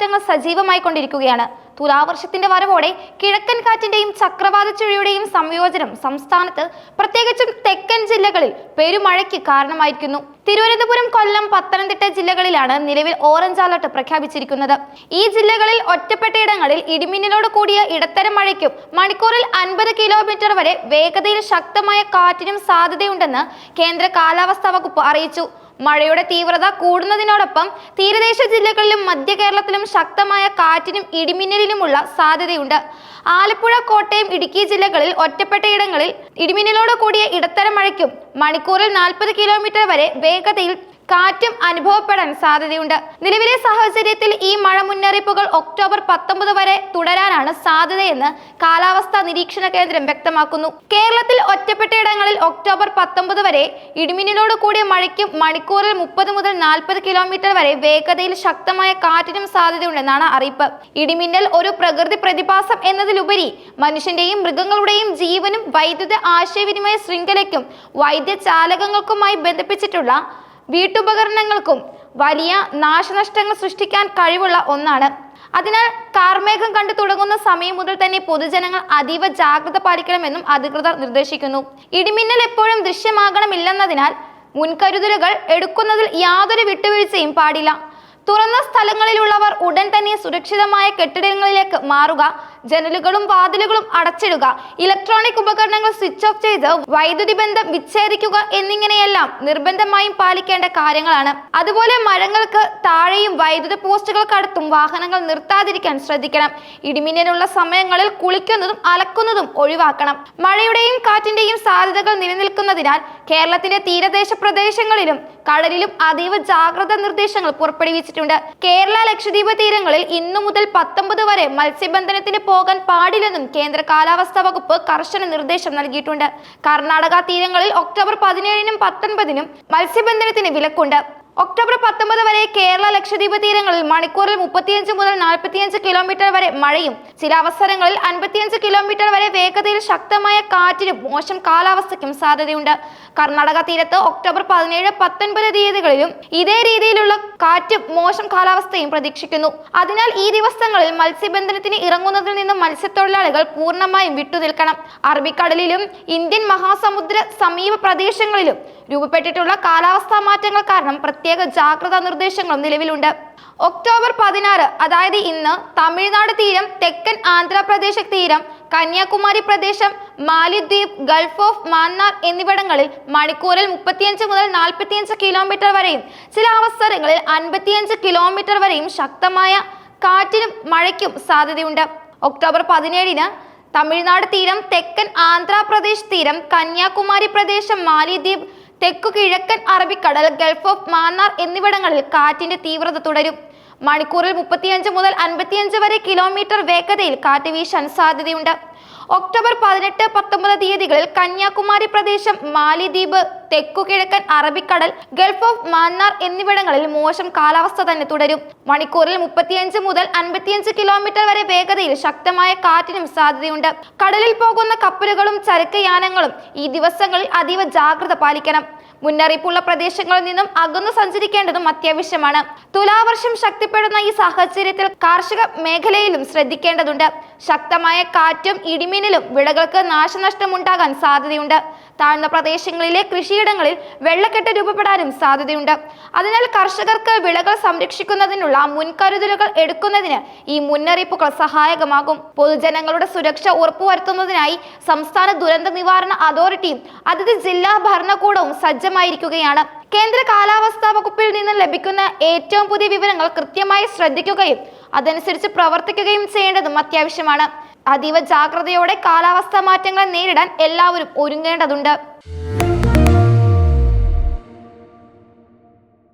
മാറ്റങ്ങൾ സജീവമായി കൊണ്ടിരിക്കുകയാണ്. തുലാവർഷത്തിന്റെ വരവോടെ കിഴക്കൻ കാറ്റിന്റെയും ചക്രവാത ചുഴിയുടെയും സംയോജനം സംസ്ഥാനത്ത് പ്രത്യേകിച്ചും തെക്കൻ ജില്ലകളിൽ പെരുമഴയ്ക്ക് കാരണമായിരിക്കുന്നു. തിരുവനന്തപുരം കൊല്ലം പത്തനംതിട്ട ജില്ലകളിലാണ് നിലവിൽ ഓറഞ്ച് അലർട്ട് പ്രഖ്യാപിച്ചിരിക്കുന്നത്. ഈ ജില്ലകളിൽ ഒറ്റപ്പെട്ടയിടങ്ങളിൽ ഇടിമിന്നലോട് കൂടിയ ഇടത്തരം മഴയ്ക്കും മണിക്കൂറിൽ അൻപത് കിലോമീറ്റർ വരെ വേഗതയിൽ ശക്തമായ കാറ്റിനും സാധ്യതയുണ്ടെന്ന് കേന്ദ്ര കാലാവസ്ഥാ വകുപ്പ് അറിയിച്ചു. മഴയുടെ തീവ്രത കൂടുന്നതിനോടൊപ്പം തീരദേശ ജില്ലകളിലും മധ്യ കേരളത്തിലും ശക്തമായ കാറ്റിനും ഇടിമിന്നലിനുമുള്ള സാധ്യതയുണ്ട്. ആലപ്പുഴ കോട്ടയം ഇടുക്കി ജില്ലകളിൽ ഒറ്റപ്പെട്ടയിടങ്ങളിൽ ഇടിമിന്നലോട് കൂടിയ ഇടത്തരം മഴയ്ക്കും മണിക്കൂറിൽ നാൽപ്പത് കിലോമീറ്റർ വരെ വേഗതയിൽ കാറ്റും അനുഭവപ്പെടാൻ സാധ്യതയുണ്ട്. നിലവിലെ സാഹചര്യത്തിൽ ഈ മഴ മുന്നറിയിപ്പുകൾ ഒക്ടോബർ പത്തൊമ്പത് വരെ തുടരാനാണ് സാധ്യതയെന്ന് കാലാവസ്ഥാ നിരീക്ഷണ കേന്ദ്രം വ്യക്തമാക്കുന്നു. കേരളത്തിൽ ഒറ്റപ്പെട്ടയിടങ്ങളിൽ ഒക്ടോബർ പത്തൊമ്പത് വരെ ഇടിമിന്നലോട് കൂടിയ മഴയ്ക്കും മണിക്കൂറിൽ മുപ്പത് മുതൽ നാൽപ്പത് കിലോമീറ്റർ വരെ വേഗതയിൽ ശക്തമായ കാറ്റിനും സാധ്യതയുണ്ടെന്നാണ് അറിയിപ്പ്. ഇടിമിന്നൽ ഒരു പ്രകൃതി പ്രതിഭാസം എന്നതിലുപരി മനുഷ്യന്റെയും മൃഗങ്ങളുടെയും ജീവനും വൈദ്യുത ആശയവിനിമയ ശൃംഖലയ്ക്കും വൈദ്യചാലകങ്ങൾക്കുമായി ബന്ധിപ്പിച്ചിട്ടുള്ള വീട്ടുപകരണങ്ങൾക്കും വലിയ നാശനഷ്ടങ്ങൾ സൃഷ്ടിക്കാൻ കഴിവുള്ള ഒന്നാണ്. അതിനാൽ കാർമേഘം കണ്ടു തുടങ്ങുന്ന സമയം മുതൽ തന്നെ പൊതുജനങ്ങൾ അതീവ ജാഗ്രത പാലിക്കണമെന്നും അധികൃതർ നിർദ്ദേശിക്കുന്നു. ഇടിമിന്നൽ എപ്പോഴും ദൃശ്യമാകണമില്ലെന്നതിനാൽ മുൻകരുതലുകൾ എടുക്കുന്നതിൽ യാതൊരു വിട്ടുവീഴ്ചയും പാടില്ല. തുറന്ന സ്ഥലങ്ങളിലുള്ളവർ ഉടൻ തന്നെ സുരക്ഷിതമായ കെട്ടിടങ്ങളിലേക്ക് മാറുക ജനലുകളും വാതിലുകളും അടച്ചിടുക ഇലക്ട്രോണിക് ഉപകരണങ്ങൾ സ്വിച്ച് ഓഫ് ചെയ്ത് വൈദ്യുതി ബന്ധം വിച്ഛേദിക്കുക എന്നിങ്ങനെയെല്ലാം നിർബന്ധമായും പാലിക്കേണ്ട കാര്യങ്ങളാണ്. അതുപോലെ മരങ്ങൾക്ക് താഴെയും വൈദ്യുത പോസ്റ്റുകൾക്കടുത്തും വാഹനങ്ങൾ നിർത്താതിരിക്കാൻ ശ്രദ്ധിക്കണം. ഇടിമിന്നലുള്ള സമയങ്ങളിൽ കുളിക്കുന്നതും അലക്കുന്നതും ഒഴിവാക്കണം. മഴയുടെയും കാറ്റിന്റെയും സാധ്യതകൾ നിലനിൽക്കുന്നതിനാൽ കേരളത്തിന്റെ തീരദേശ പ്രദേശങ്ങളിലും കടലിലും അതീവ ജാഗ്രതാ നിർദ്ദേശങ്ങൾ പുറപ്പെടുവിച്ചിട്ടുണ്ട്. കേരള ലക്ഷദ്വീപ് തീരങ്ങളിൽ ഇന്നു മുതൽ പത്തൊമ്പത് വരെ മത്സ്യബന്ധനത്തിന് പോകാൻ പാടില്ലെന്നും കേന്ദ്ര കാലാവസ്ഥാ വകുപ്പ് കർശന നിർദ്ദേശം നൽകിയിട്ടുണ്ട്. കർണാടക തീരങ്ങളിൽ ഒക്ടോബർ പതിനേഴിനും പത്തൊൻപതിനും മത്സ്യബന്ധനത്തിന് വിലക്കുണ്ട്. ഒക്ടോബർ പത്തൊമ്പത് വരെ കേരള ലക്ഷദ്വീപ് തീരങ്ങളിൽ മണിക്കൂറിൽ മുപ്പത്തിയഞ്ച് മുതൽ നാൽപ്പത്തിയഞ്ച് കിലോമീറ്റർ വരെ മഴയും. ചില അവസരങ്ങളിൽ അൻപത്തിയഞ്ച് കിലോമീറ്റർ വരെ വേഗതയിൽ ശക്തമായ കാറ്റിനും മോശം കാലാവസ്ഥയ്ക്കും സാധ്യതയുണ്ട്. കർണാടക തീരത്ത് ഒക്ടോബർ പതിനേഴ് പത്തൊൻപത് തീയതികളിലും ഇതേ രീതിയിലുള്ള കാറ്റും മോശം കാലാവസ്ഥയും പ്രതീക്ഷിക്കുന്നു. അതിനാൽ ഈ ദിവസങ്ങളിൽ മത്സ്യബന്ധനത്തിന് ഇറങ്ങുന്നതിൽ നിന്നും മത്സ്യത്തൊഴിലാളികൾ പൂർണമായും വിട്ടുനിൽക്കണം. അറബിക്കടലിലും ഇന്ത്യൻ മഹാസമുദ്ര സമീപ പ്രദേശങ്ങളിലും രൂപപ്പെട്ടിട്ടുള്ള കാലാവസ്ഥാ മാറ്റങ്ങൾ കാരണം പ്രത്യേക ജാഗ്രതാ നിർദ്ദേശങ്ങളും നിലവിലുണ്ട്. ഒക്ടോബർ പതിനാറ് അതായത് ഇന്ന് തമിഴ്നാട് തീരം തെക്കൻ ആന്ധ്രാപ്രദേശ് തീരം കന്യാകുമാരി പ്രദേശം മാലിദ്വീപ് ഗൾഫ് ഓഫ് മാന്നാർ എന്നിവിടങ്ങളിൽ മണിക്കൂറിൽ മുപ്പത്തിയഞ്ച് മുതൽ നാൽപ്പത്തിയഞ്ച് കിലോമീറ്റർ വരെയും ചില അവസരങ്ങളിൽ അൻപത്തിയഞ്ച് കിലോമീറ്റർ വരെയും ശക്തമായ കാറ്റിനും മഴയ്ക്കും സാധ്യതയുണ്ട്. ഒക്ടോബർ പതിനേഴിന് തമിഴ്നാട് തീരം തെക്കൻ ആന്ധ്രാപ്രദേശ് തീരം കന്യാകുമാരി പ്രദേശം മാലിദ്വീപ് തെക്കു കിഴക്കൻ അറബിക്കടൽ ഗൾഫ് ഓഫ് മാന്നാർ എന്നിവിടങ്ങളിൽ കാറ്റിന്റെ തീവ്രത തുടരും. മണിക്കൂറിൽ മുപ്പത്തിയഞ്ച് മുതൽ അൻപത്തിയഞ്ച് വരെ കിലോമീറ്റർ വേഗതയിൽ കാറ്റ് വീശാൻ സാധ്യതയുണ്ട്. ഒക്ടോബർ പതിനെട്ട് പത്തൊമ്പത് തീയതികളിൽ കന്യാകുമാരി പ്രദേശം മാലിദ്വീപ് തെക്കുകിഴക്കൻ അറബിക്കടൽ ഗൾഫ് ഓഫ് മാന്നാർ എന്നിവിടങ്ങളിൽ മോശം കാലാവസ്ഥ തന്നെ തുടരും. മണിക്കൂറിൽ മുപ്പത്തിയഞ്ച് മുതൽ അൻപത്തിയഞ്ച് കിലോമീറ്റർ വരെ വേഗതയിൽ ശക്തമായ കാറ്റിനും സാധ്യതയുണ്ട്. കടലിൽ പോകുന്ന കപ്പലുകളും ചരക്ക് യാനങ്ങളും ഈ ദിവസങ്ങളിൽ അതീവ ജാഗ്രത പാലിക്കണം. മുന്നറിയിപ്പുള്ള പ്രദേശങ്ങളിൽ നിന്നും അകന്നു സഞ്ചരിക്കേണ്ടതും അത്യാവശ്യമാണ്. തുലാവർഷം ശക്തിപ്പെടുന്ന ഈ സാഹചര്യത്തിൽ കാർഷിക മേഖലയിലും ശ്രദ്ധിക്കേണ്ടതുണ്ട്. ശക്തമായ കാറ്റും ഇടിമിന്നലും വിളകൾക്ക് നാശനഷ്ടമുണ്ടാകാൻ സാധ്യതയുണ്ട്. താഴ്ന്ന പ്രദേശങ്ങളിലെ കൃഷിയിടങ്ങളിൽ വെള്ളക്കെട്ട് രൂപപ്പെടാനും സാധ്യതയുണ്ട്. അതിനാൽ കർഷകർക്ക് വിളകൾ സംരക്ഷിക്കുന്നതിനുള്ള മുൻകരുതലുകൾ എടുക്കുന്നതിന് ഈ മുന്നറിയിപ്പുകൾ സഹായകമാകും. പൊതുജനങ്ങളുടെ സുരക്ഷ ഉറപ്പുവരുത്തുന്നതിനായി സംസ്ഥാന ദുരന്ത നിവാരണ അതോറിറ്റിയും അതത് ജില്ലാ ഭരണകൂടവും സജ്ജമായിരിക്കുകയാണ്. കേന്ദ്ര കാലാവസ്ഥാ വകുപ്പിൽ നിന്ന് ലഭിക്കുന്ന ഏറ്റവും പുതിയ വിവരങ്ങൾ കൃത്യമായി ശ്രദ്ധിക്കുകയും അതനുസരിച്ച് പ്രവർത്തിക്കുകയും ചെയ്യേണ്ടതും അത്യാവശ്യമാണ്. അതീവ ജാഗ്രതയോടെ കാലാവസ്ഥാ മാറ്റങ്ങളെ നേരിടാൻ എല്ലാവരും ഒരുങ്ങേണ്ടതുണ്ട്.